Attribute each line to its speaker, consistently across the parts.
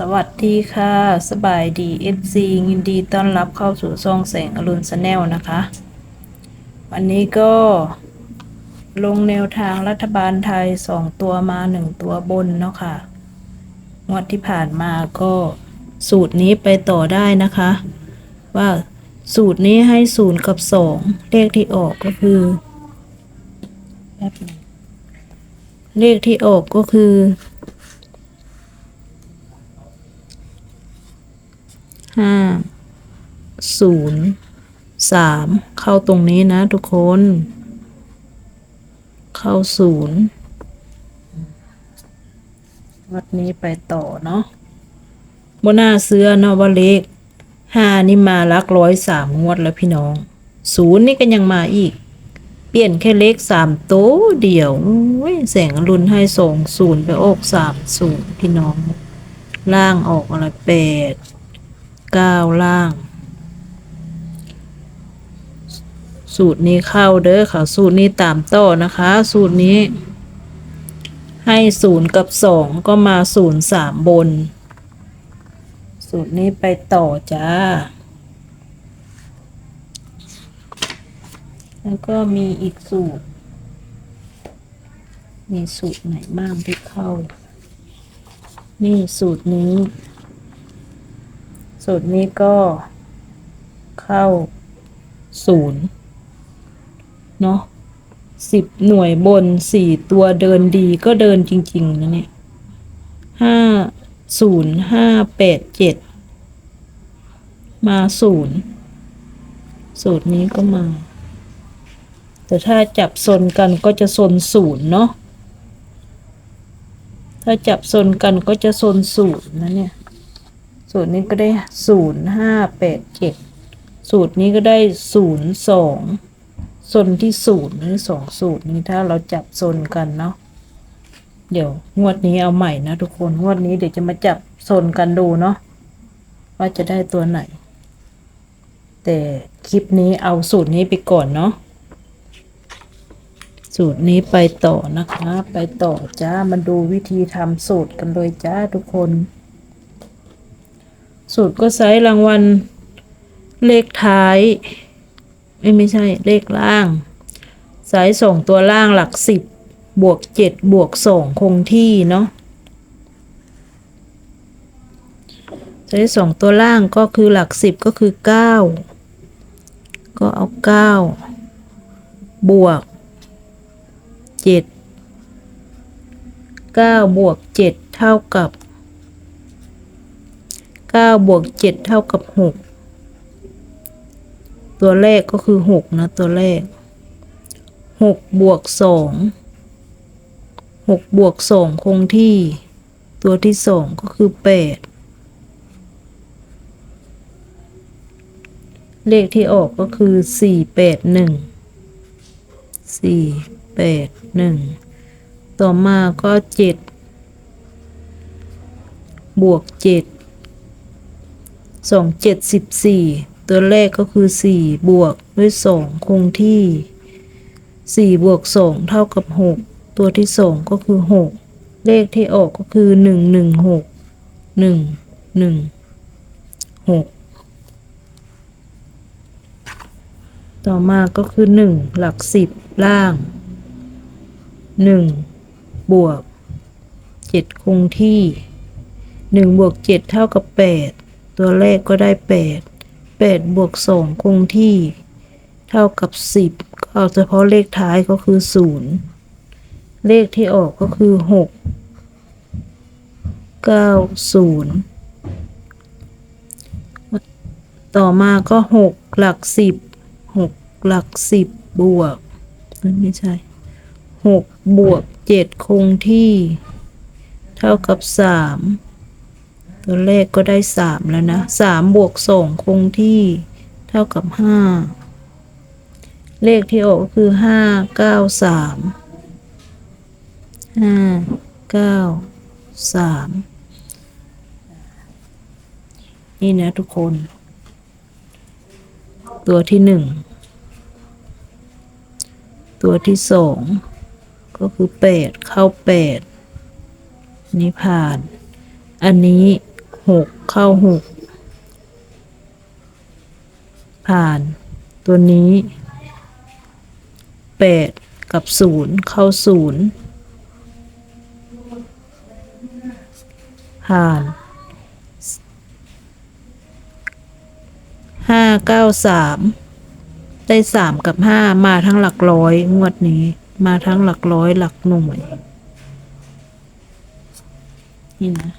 Speaker 1: สวัสดีค่ะ สบายดี FC ยินดีต้อนรับเข้าสู่ซองแสงอรุณสแนลนะคะ วันนี้ก็ลงแนวทางรัฐบาลไทยสองตัวมาหนึ่งตัวบนเนาะค่ะงวดที่ผ่านมาก็สูตรนี้ไปต่อได้นะคะ ว่าสูตรนี้ให้ศูนย์กับสองเลขที่ออกก็คือ เลขที่ออกก็คือ ห้าศูนย์สามเข้าตรงนี้นะทุกคน เข้าศูนย์วัดนี้ไปต่อเนาะบนหน้าเสื้อเนาะว่าเลขห้านี่มาลักร้อยสามงวดแล้วพี่น้องศูนย์นี่ก็ยังมาอีก เปลี่ยนแค่เลขสามโต๊ะเดียวโอ้ยแสงอรุณให้สองศูนย์ไปออกสามศูนย์พี่น้อง ล่างออกอะไรแปดเก้าล่าง สูตรนี้เข้าเด้อค่ะ สูตรนี้ตามต่อนะคะ สูตรนี้ ให้ศูนย์กับสองก็มาศูนย์สามบน สูตรนี้ไปต่อจ้า แล้วก็มีอีกสูตร มีสูตรไหนบ้างที่เข้า นี่สูตรนี้ สูตรนี้ก็เข้าศูนย์เนาะสิบหน่วยบนสี่ตัวเดินดีก็เดินจริง ๆ นะเนี่ยห้าศูนย์ห้าแปดเจ็ดมาศูนย์สูตรนี้ก็มา แต่ถ้าจับซนกันก็จะซนศูนย์เนาะถ้าจับซนกันก็จะซนศูนย์นะเนี่ย สูตรนี้ก็ได้ศูนย์ห้าแปดเจ็ดสูตรนี้ก็ได้ศูนย์สองส่วนที่ศูนย์นี่สองสูตรนี้ถ้าเราจับโซนกันเนาะเดี๋ยวงวดนี้เอาใหม่นะทุกคนงวดนี้เดี๋ยวจะมาจับโซนกันดูเนาะว่าจะได้ตัวไหน แต่คลิปนี้เอาสูตรนี้ไปก่อนเนาะสูตรนี้ไปต่อนะคะ ไปต่อจ้ามาดูวิธีทำสูตรกันเลยจ้าทุกคน สูตรก็ใช้รางวัลเลขท้าย ไม่ไม่ใช่เลขล่าง สายส่งตัวล่างหลักสิบบวกเจ็ดบวกสองคงที่เนาะสายส่งตัวล่างก็คือหลักสิบก็คือเก้าก็เอาเก้าบวกเจ็ดเก้าบวกเจ็ดเท่ากับ เก้าบวกเจ็ดเท่ากับหกตัวแรกก็คือหกนะ ตัวแรกหกบวกสองหกบวกสองคงที่ ตัวที่สองก็คือแปดเลขที่ออกก็คือสี่แปดหนึ่งสี่แปดหนึ่งต่อมาก็เจ็ดบวกเจ็ดสองเจ็ดสิบสี่ตัวแรกก็คือสี่บวกด้วยสองคงที่สี่บวกสองเท่ากับหกตัวที่สองก็คือหกเลขที่ออกก็คือหนึ่งหนึ่งหกหนึ่งหนึ่งหกต่อมาก็คือหนึ่งหลักสิบล่างหนึ่งบวกเจ็ดคงที่หนึ่งบวกเจ็ดเท่ากับแปด ตัวแรกก็ได้แปดแปดบวกสองคงที่ เท่ากับสิบก็เอาเฉพาะเลขท้ายก็คือศูนย์เลขที่ออกก็คือหกเก้าศูนย์ต่อมาก็หกหลักสิบหกหลักสิบบวกไม่ใช่หกบวกเจ็ดคงที่ เท่ากับสาม ตัวเลขก็ได้สามแล้วนะสามบวกสองคงที่เท่ากับห้าเลขที่ออกก็คือห้าเก้าสามห้าเก้าสามนี่นะทุกคน ตัวที่หนึ่งตัวที่สองก็คือแปดเข้าแปดนี่ผ่าน อันนี้ หกเข้าหกผ่าน ตัวนี้แปดกับศูนย์เข้าศูนย์ผ่านห้าเก้าสามได้สามกับห้ามาทั้งหลักร้อยงวดนี้ มาทั้งหลักร้อยหลักหน่วยนี่นะ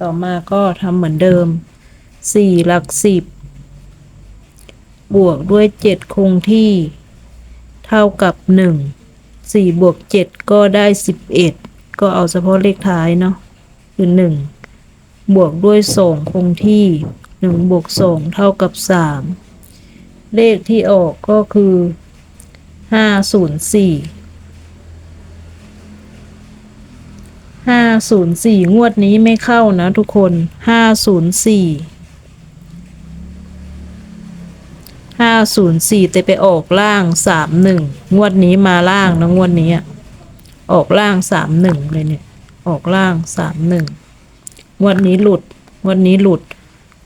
Speaker 1: ต่อมาก็ทำเหมือนเดิม 4 หลัก 10 บวกด้วย 7 คงที่ เท่ากับ 1 4 บวก 7 ก็ได้ 11 ก็เอาเฉพาะเลขท้ายเนาะคือ 1 บวกด้วย 2 คงที่ 1 บวก 2 เท่ากับ 3 เลขที่ออกก็คือ 504 ห้าศูนย์สี่งวดนี้ไม่เข้านะทุกคนห้าศูนย์สี่ห้าศูนย์สี่แต่ไปออกล่างสามหนึ่งงวดนี้มาล่างนะงวดนี้อออกล่างสามหนึ่งเลยเนี่ย ออกล่างสามหนึ่งงวดนี้หลุดงวดนี้หลุด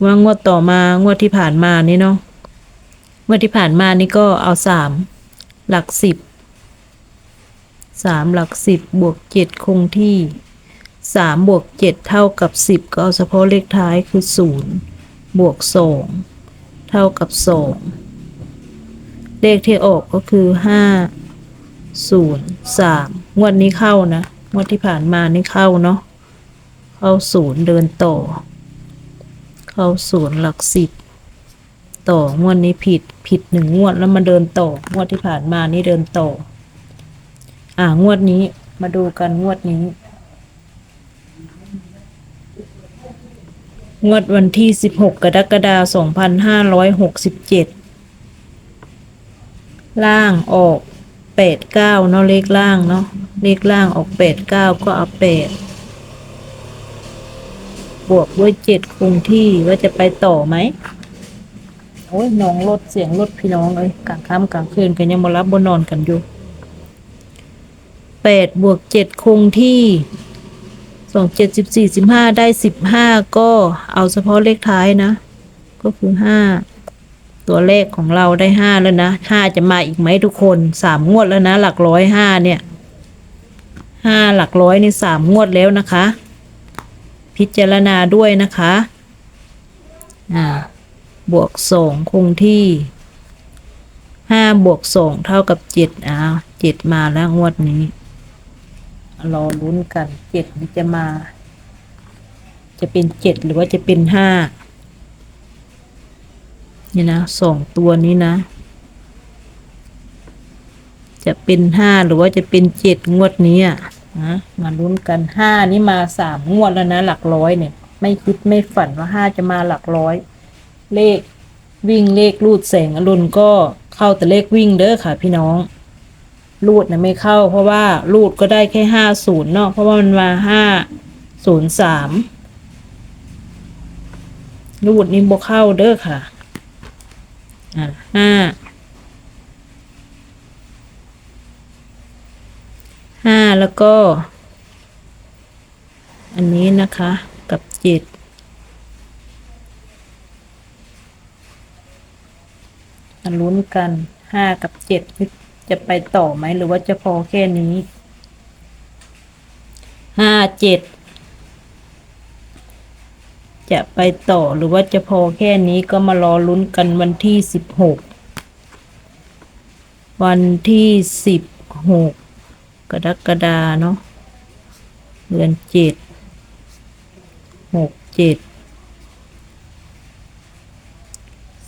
Speaker 1: ว่างวดต่อมางวดที่ผ่านมานี่เนาะงวดที่ผ่านมานี่ก็เอาสามหลักสิบ สามหลักสิบบวกเจ็ดคงที่สามบวกเจ็ดเท่ากับสิบก็เอาเฉพาะเลขท้ายคือศูนย์บวกสองเท่ากับสองเลขที่ออกก็คือห้าศูนย์สามงวดนี้เข้านะ งวดที่ผ่านมานี่เข้าเนาะ เข้าศูนย์เดินต่อ เข้าศูนย์หลักสิบต่องวดนี้ผิดผิดหนึ่งงวดแล้วมาเดินต่องวดที่ผ่านมานี่เดินต่อ อ่างวดนี้มาดูกันงวดนี้ งวดวันที่ 16 กรกฎาคม2567 ล่างออก 89 เนาะเลขล่างเนาะเลขล่างออก 89 ก็เอา 8 บวกด้วย 7 คงที่ว่าจะไปต่อไหมโอ้ยน้องรถเสียงรถพี่น้องเอ้ยกลางค่ำกลางคืนกันยังมารับบนนอนกันอยู่ 8บวก7คงที่สองเจ็ดสิบสี่สิบห้าได้สิบห้าก็เอาเฉพาะเลขท้ายนะ ก็คือห้าตัวเลขของเราได้ห้าแล้วนะห้าจะมาอีกไหมทุกคนสามงวดแล้วนะ หลักร้อยห้าเนี่ยห้าหลักร้อยนี่สามงวดแล้วนะคะ พิจารณาด้วยนะคะอ่าบวกสองคงที่ห้าบวกสองเท่ากับเจ็ดอ้าวเจ็ดมาแล้วงวดนี้ รอลุ้นกันเจ็ดนี่จะมา จะเป็นเจ็ดหรือว่าจะเป็นห้านี่นะสองตัวนี้นะ จะเป็นห้าหรือว่าจะเป็นเจ็ดงวดนี้อะนะมาลุ้นกันห้านี่มาสามงวดแล้วนะ หลักร้อยเนี่ย ไม่คิดไม่ฝันว่าห้าจะมาหลักร้อย เลขวิ่งเลขรูดแสงอรุณก็เข้าแต่เลขวิ่งเด้อค่ะพี่น้อง รูดนะไม่เข้า เพราะว่ารูดก็ได้แค่ห้าศูนย์เนาะเพราะว่ามันมาห้าศูนย์สามรูดนี่บวเข้าเด้อค่ะ อ่าห้าห้าแล้วก็ อันนี้นะคะ กับเจ็ดมาลุ้นกันห้ากับเจ็ด จะไปต่อไหมหรือว่าจะพอแค่นี้ ห้าเจ็ด จะไปต่อหรือว่าจะพอแค่นี้ก็มารอลุ้นกันวันที่สิบหก วันที่สิบหกกรกฎาเนาะ เดือนเจ็ด หกเจ็ด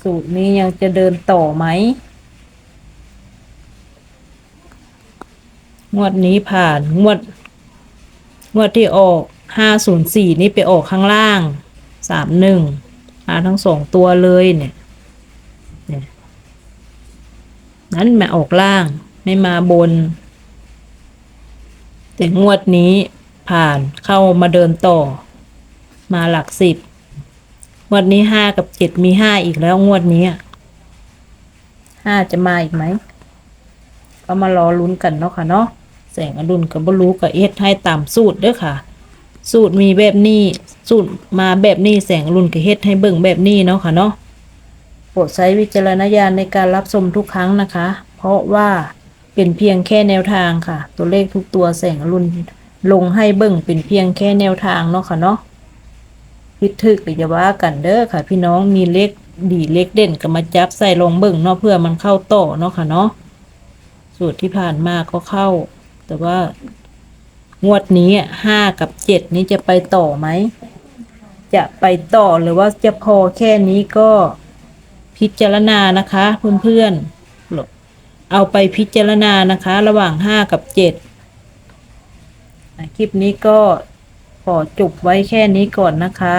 Speaker 1: สูตรนี้ยังจะเดินต่อไหม งวดนี้ผ่านงวด งวดที่ออกห้าศูนย์สี่นี่ไปออกข้างล่างสามหนึ่งมาทั้งสองตัวเลยเนี่ยเนี่ย นั้นมาออกล่างไม่มาบน แต่งวดนี้ผ่านเข้ามาเดินต่อ มาหลักสิบงวดนี้ห้ากับเจ็ดมีห้าอีกแล้วงวดนี้ห้าจะมาอีกไหม ก็มารอลุ้นกันเนาะค่ะเนาะแสงอรุณกับบรู้กับเอสให้ตามสูตรเด้อค่ะ สูตรมีแบบนี้ สูตรมาแบบนี้แสงอรุณก็เฮ็ดให้เบิ่งแบบนี้เนาะค่ะเนาะโปรดใช้วิจารณญาณในการรับชมทุกครั้งนะคะ เพราะว่าเป็นเพียงแค่แนวทางค่ะ ตัวเลขทุกตัวแสงอรุณลงให้เบิ่งเป็นเพียงแค่แนวทางเนาะค่ะเนาะพิดทึกอย่าว่ากันเด้อค่ะ พี่น้องมีเลขดีเลขเด่นก็มาจับใส่ลงเบิ่งเนาะเพื่อมันเข้าต่อเนาะค่ะเนาะ สูตรที่ผ่านมาก็เข้า แต่ว่างวดนี้ห้ากับเจ็ดนี้จะไปต่อไหม จะไปต่อหรือว่าจะพอแค่นี้ก็พิจารณานะคะเพื่อนๆเอาไปพิจารณานะคะ ระหว่างห้ากับเจ็ดคลิปนี้ก็ขอจบไว้แค่นี้ก่อนนะคะ